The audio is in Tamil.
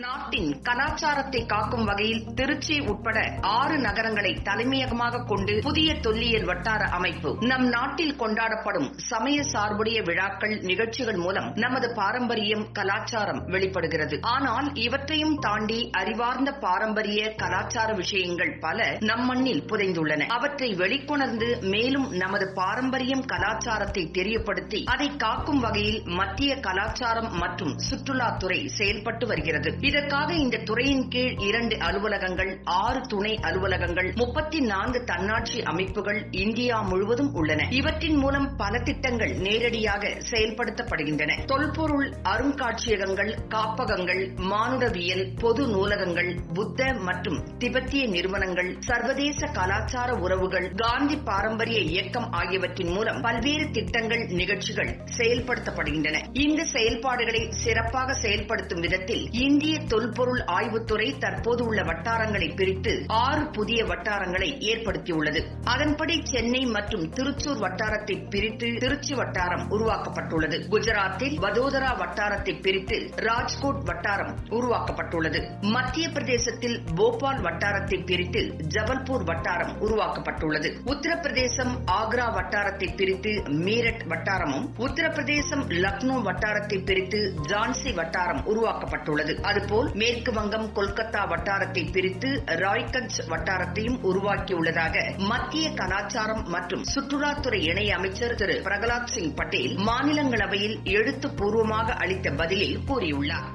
நாட்டின் கலாச்சாரத்தை காக்கும் வகையில் திருச்சி உட்பட ஆறு நகரங்களை தலைமையகமாக கொண்டு புதிய தொல்லியல் வட்டார அமைப்பு. நம் நாட்டில் கொண்டாடப்படும் சமய சார்புடைய விழாக்கள் நிகழ்ச்சிகள் மூலம் நமது பாரம்பரியம் கலாச்சாரம் வெளிப்படுகிறது. ஆனால் இவற்றையும் தாண்டி அறிவார்ந்த பாரம்பரிய கலாச்சார விஷயங்கள் பல நம் மண்ணில் புதைந்துள்ளன. அவற்றை வெளிக்கொணர்ந்து மேலும் நமது பாரம்பரியம் கலாச்சாரத்தை தெரியப்படுத்தி அதை காக்கும் வகையில் மத்திய கலாச்சாரம் மற்றும் சுற்றுலாத்துறை செயல்பட்டு வருகிறது. இதற்காக இந்த துறையின் கீழ் இரண்டு அலுவலகங்கள் ஆறு துணை அலுவலகங்கள் முப்பத்தி நான்கு தன்னாட்சி அமைப்புகள் இந்தியா முழுவதும் உள்ளன. இவற்றின் மூலம் பல திட்டங்கள் நேரடியாக செயல்படுத்தப்படுகின்றன. தொல்பொருள் அருங்காட்சியகங்கள் காப்பகங்கள் மானுடவியல் பொது நூலகங்கள் புத்த மற்றும் திபெத்திய நிறுவனங்கள் சர்வதேச கலாச்சார உறவுகள் காந்தி பாரம்பரிய இயக்கம் ஆகியவற்றின் மூலம் பல்வேறு திட்டங்கள் நிகழ்ச்சிகள் செயல்படுத்தப்படுகின்றன. இந்த செயல்பாடுகளை சிறப்பாக செயல்படுத்தும் விதத்தில் இந்திய தொல்பொருள் ஆய்வுத்துறை தற்போது உள்ள வட்டாரங்களை பிரித்து ஆறு புதிய வட்டாரங்களை ஏற்படுத்தியுள்ளது. அதன்படி சென்னை மற்றும் திருச்சூர் வட்டாரத்தை பிரித்து திருச்சி வட்டாரம் உருவாக்கப்பட்டுள்ளது. குஜராத்தில் வதோதரா வட்டாரத்தை பிரித்து ராஜ்கோட் வட்டாரம் உருவாக்கப்பட்டுள்ளது. மத்திய பிரதேசத்தில் போபால் வட்டாரத்தை பிரித்து ஜபல்பூர் வட்டாரம் உருவாக்கப்பட்டுள்ளது. உத்தரப்பிரதேசம் ஆக்ரா வட்டாரத்தை பிரித்து மீரட் வட்டாரமும் உத்தரப்பிரதேசம் லக்னோ வட்டாரத்தை பிரித்து ஜான்சி வட்டாரம் உருவாக்கப்பட்டுள்ளது. அதுபோல் மேற்கு வங்கம் கொல்கத்தா வட்டாரத்தை பிரித்து ராய்கஞ்ச் வட்டாரத்தையும் உருவாக்கியுள்ளதாக மத்திய கலாச்சாரம் மற்றும் சுற்றுலாத்துறை இணை அமைச்சர் திரு பிரகலாத் சிங் பட்டேல் மாநிலங்களவையில் எழுத்துப்பூர்வமாக அளித்த பதிலில் கூறியுள்ளார்.